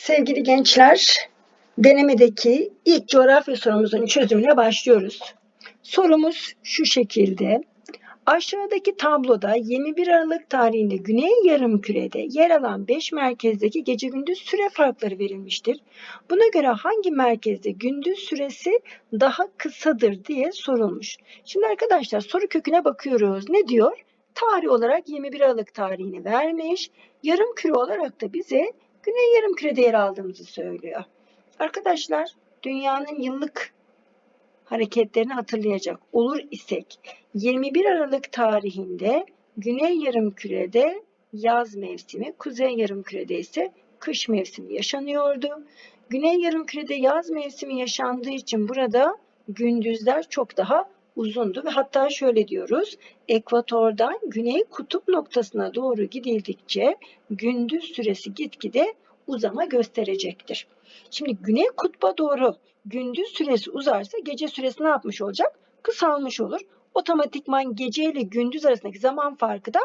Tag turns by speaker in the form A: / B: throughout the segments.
A: Sevgili gençler, denemedeki ilk coğrafya sorumuzun çözümüne başlıyoruz. Sorumuz şu şekilde. Aşağıdaki tabloda 21 Aralık tarihinde Güney Yarımküre'de yer alan 5 merkezdeki gece gündüz süre farkları verilmiştir. Buna göre hangi merkezde gündüz süresi daha kısadır diye sorulmuş. Şimdi arkadaşlar soru köküne bakıyoruz. Ne diyor? Tarih olarak 21 Aralık tarihini vermiş. Yarımküre olarak da bize Güney Yarımküre'de yer aldığımızı söylüyor. Arkadaşlar dünyanın yıllık hareketlerini hatırlayacak olur isek 21 Aralık tarihinde Güney Yarımküre'de yaz mevsimi, Kuzey Yarımküre'de ise kış mevsimi yaşanıyordu. Güney Yarımküre'de yaz mevsimi yaşandığı için burada gündüzler çok daha uzundu ve hatta şöyle diyoruz. Ekvatordan güney kutup noktasına doğru gidildikçe gündüz süresi gitgide uzama gösterecektir. Şimdi güney kutba doğru gündüz süresi uzarsa gece süresi ne yapmış olacak? Kısalmış olur. Otomatikman gece ile gündüz arasındaki zaman farkı da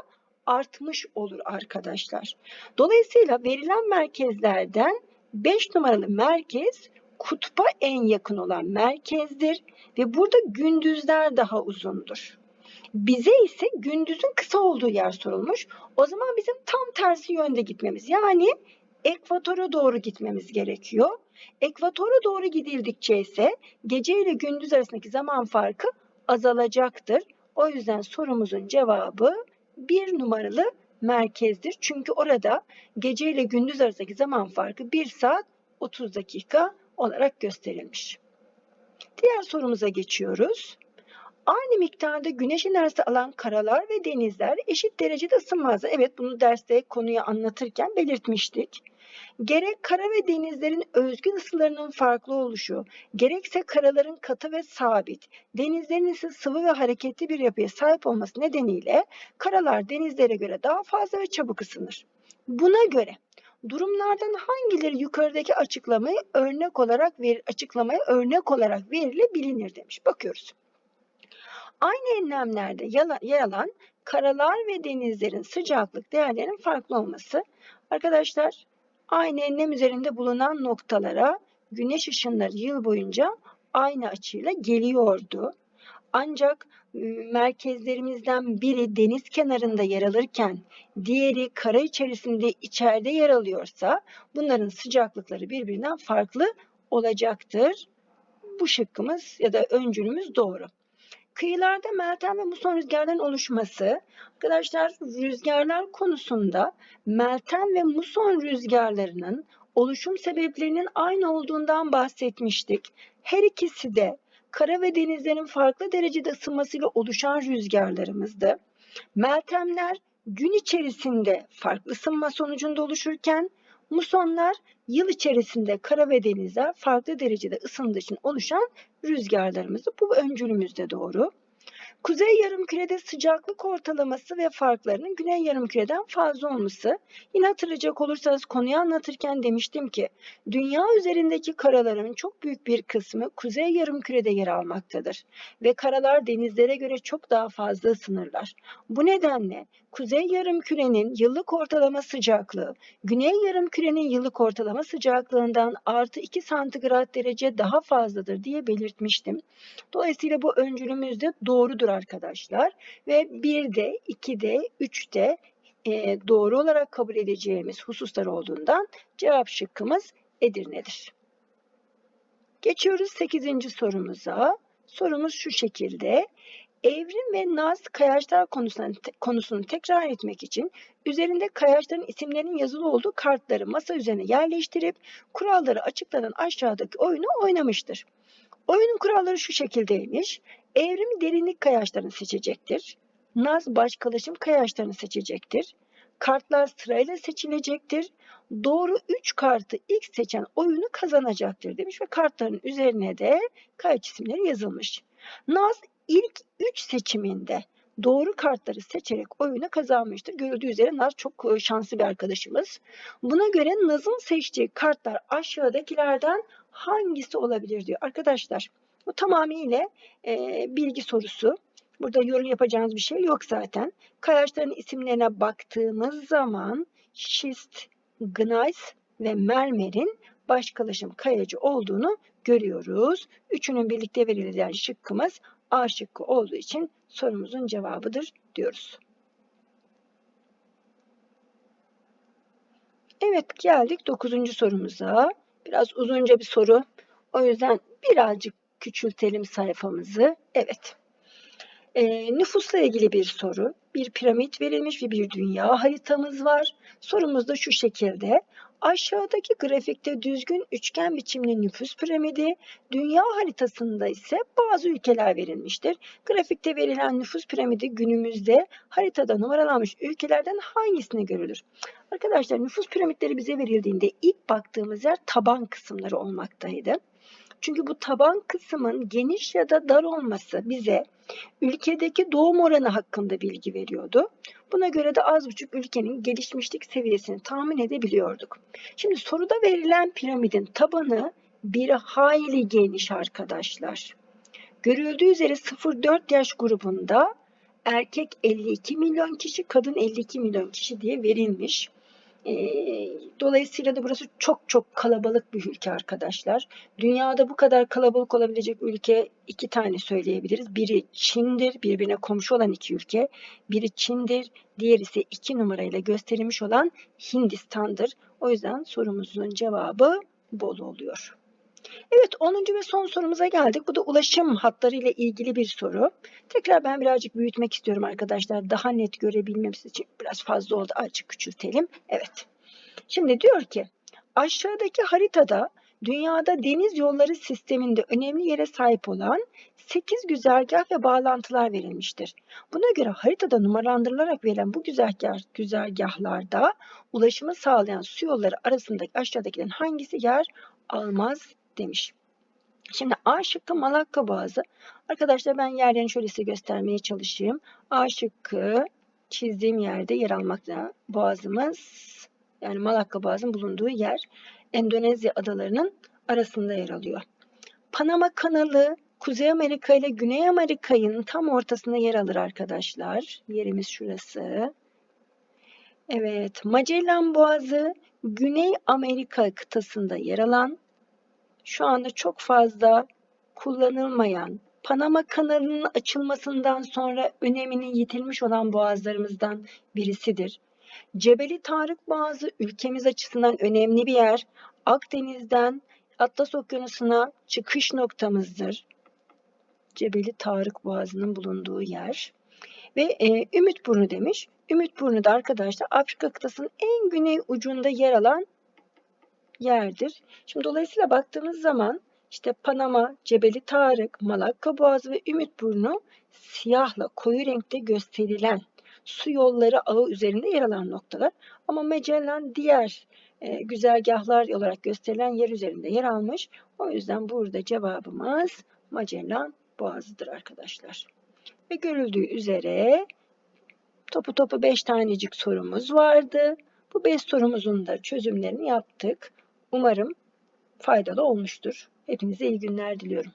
A: artmış olur arkadaşlar. Dolayısıyla verilen merkezlerden 5 numaralı merkez kutba en yakın olan merkezdir ve burada gündüzler daha uzundur. Bize ise gündüzün kısa olduğu yer sorulmuş. O zaman bizim tam tersi yönde gitmemiz yani ekvatora doğru gitmemiz gerekiyor. Ekvatora doğru gidildikçe ise gece ile gündüz arasındaki zaman farkı azalacaktır. O yüzden sorumuzun cevabı bir numaralı merkezdir. Çünkü orada gece ile gündüz arasındaki zaman farkı 1 saat 30 dakika olarak gösterilmiş. Diğer sorumuza geçiyoruz. Aynı miktarda güneş enerjisi alan karalar ve denizler eşit derecede ısınmazlar. Evet bunu derste konuyu anlatırken belirtmiştik. Gerek kara ve denizlerin özgün ısılarının farklı oluşu, gerekse karaların katı ve sabit, denizlerin ise sıvı ve hareketli bir yapıya sahip olması nedeniyle karalar denizlere göre daha fazla ve çabuk ısınır. Buna göre durumlardan hangileri yukarıdaki açıklamayı örnek olarak ver, açıklamaya örnek olarak verilebilir demiş. Bakıyoruz. Aynı enlemlerde yer alan karalar ve denizlerin sıcaklık değerlerinin farklı olması. Arkadaşlar aynı enlem üzerinde bulunan noktalara güneş ışınları yıl boyunca aynı açıyla geliyordu. Ancak merkezlerimizden biri deniz kenarında yer alırken diğeri kara içerisinde içeride yer alıyorsa bunların sıcaklıkları birbirinden farklı olacaktır. Bu şıkkımız ya da öncülümüz doğru. Kıyılarda meltem ve muson rüzgarların oluşması. Arkadaşlar rüzgarlar konusunda meltem ve muson rüzgarlarının oluşum sebeplerinin aynı olduğundan bahsetmiştik. Her ikisi de kara ve denizlerin farklı derecede ısınmasıyla oluşan rüzgarlarımızdı. Meltemler gün içerisinde farklı ısınma sonucunda oluşurken musonlar yıl içerisinde kara ve denizler farklı derecede ısındığı için oluşan rüzgarlarımızı bu öncülümüzde doğru. Kuzey yarımkürede sıcaklık ortalaması ve farklarının güney yarımküreden fazla olması. Yine hatırlayacak olursanız konuyu anlatırken demiştim ki dünya üzerindeki karaların çok büyük bir kısmı kuzey yarımkürede yer almaktadır ve karalar denizlere göre çok daha fazla ısınırlar. Bu nedenle kuzey yarımkürenin yıllık ortalama sıcaklığı güney yarımkürenin yıllık ortalama sıcaklığından artı 2 santigrat derece daha fazladır diye belirtmiştim. Dolayısıyla bu öncülümüz de doğrudur arkadaşlar. Ve 1'de, 2'de, 3'de e, doğru olarak kabul edeceğimiz hususlar olduğundan cevap şıkkımız Edirne'dir. Geçiyoruz 8. sorumuza. Sorumuz şu şekilde. Evrim ve Naz kayaçlar konusunu, konusunu tekrar etmek için üzerinde kayaçların isimlerinin yazılı olduğu kartları masa üzerine yerleştirip kuralları açıklanan aşağıdaki oyunu oynamıştır. Oyunun kuralları şu şekildeymiş. Evrim derinlik kayaçlarını seçecektir. Naz baş kalaşım kayaçlarını seçecektir. Kartlar sırayla seçilecektir. Doğru 3 kartı ilk seçen oyunu kazanacaktır demiş ve kartların üzerine de kayaç isimleri yazılmış. Naz ilk 3 seçiminde doğru kartları seçerek oyunu kazanmıştır. Görüldüğü üzere Naz çok e, şanslı bir arkadaşımız. Buna göre Naz'ın seçtiği kartlar aşağıdakilerden hangisi olabilir diyor. Arkadaşlar bu tamamıyla e, bilgi sorusu. Burada yorum yapacağınız bir şey yok zaten. Kayaçların isimlerine baktığımız zaman şist, gneiss ve mermerin başkalaşım kayacı olduğunu görüyoruz. Üçünün birlikte verilen şıkkımız A şıkkı olduğu için sorumuzun cevabıdır diyoruz. Evet geldik dokuzuncu sorumuza. Biraz uzunca bir soru. O yüzden birazcık küçültelim sayfamızı. Evet. Ee, nüfusla ilgili bir soru. Bir piramit verilmiş ve bir dünya haritamız var. Sorumuz da şu şekilde. Aşağıdaki grafikte düzgün üçgen biçimli nüfus piramidi, dünya haritasında ise bazı ülkeler verilmiştir. Grafikte verilen nüfus piramidi günümüzde haritada numaralanmış ülkelerden hangisine görülür? Arkadaşlar nüfus piramitleri bize verildiğinde ilk baktığımız yer taban kısımları olmaktaydı. Çünkü bu taban kısmın geniş ya da dar olması bize ülkedeki doğum oranı hakkında bilgi veriyordu. Buna göre de az buçuk ülkenin gelişmişlik seviyesini tahmin edebiliyorduk. Şimdi soruda verilen piramidin tabanı bir hayli geniş arkadaşlar. Görüldüğü üzere 0-4 yaş grubunda erkek 52 milyon kişi, kadın 52 milyon kişi diye verilmiş. Ee, dolayısıyla da burası çok çok kalabalık bir ülke arkadaşlar. Dünyada bu kadar kalabalık olabilecek ülke iki tane söyleyebiliriz. Biri Çin'dir, birbirine komşu olan iki ülke. Biri Çin'dir, diğer ise iki numarayla gösterilmiş olan Hindistan'dır. O yüzden sorumuzun cevabı bol oluyor. Evet 10. ve son sorumuza geldik. Bu da ulaşım hatları ile ilgili bir soru. Tekrar ben birazcık büyütmek istiyorum arkadaşlar. Daha net görebilmemiz için biraz fazla oldu. Azıcık küçültelim. Evet. Şimdi diyor ki aşağıdaki haritada dünyada deniz yolları sisteminde önemli yere sahip olan 8 güzergah ve bağlantılar verilmiştir. Buna göre haritada numaralandırılarak verilen bu güzergah, güzergahlarda ulaşımı sağlayan su yolları arasındaki aşağıdakilerin hangisi yer almaz demiş. Şimdi A şıkkı Malakka Boğazı. Arkadaşlar ben yerlerini şöyle size göstermeye çalışayım. A şıkkı çizdiğim yerde yer almakta. Boğazımız yani Malakka Boğazı'nın bulunduğu yer Endonezya adalarının arasında yer alıyor. Panama kanalı Kuzey Amerika ile Güney Amerika'nın tam ortasında yer alır arkadaşlar. Yerimiz şurası. Evet, Magellan Boğazı Güney Amerika kıtasında yer alan şu anda çok fazla kullanılmayan, Panama kanalının açılmasından sonra önemini yitirmiş olan boğazlarımızdan birisidir. Cebeli Tarık Boğazı ülkemiz açısından önemli bir yer. Akdeniz'den Atlas Okyanusu'na çıkış noktamızdır. Cebeli Tarık Boğazı'nın bulunduğu yer. Ve e, Ümitburnu demiş. Ümitburnu da arkadaşlar Afrika kıtasının en güney ucunda yer alan yerdir. Şimdi dolayısıyla baktığımız zaman işte Panama, Cebeli Tarık, Malakka Boğazı ve Ümitburnu siyahla koyu renkte gösterilen su yolları ağı üzerinde yer alan noktalar. Ama Magellan diğer e, güzergahlar olarak gösterilen yer üzerinde yer almış. O yüzden burada cevabımız Magellan Boğazı'dır arkadaşlar. Ve görüldüğü üzere topu topu 5 tanecik sorumuz vardı. Bu 5 sorumuzun da çözümlerini yaptık. Umarım faydalı olmuştur. Hepinize iyi günler diliyorum.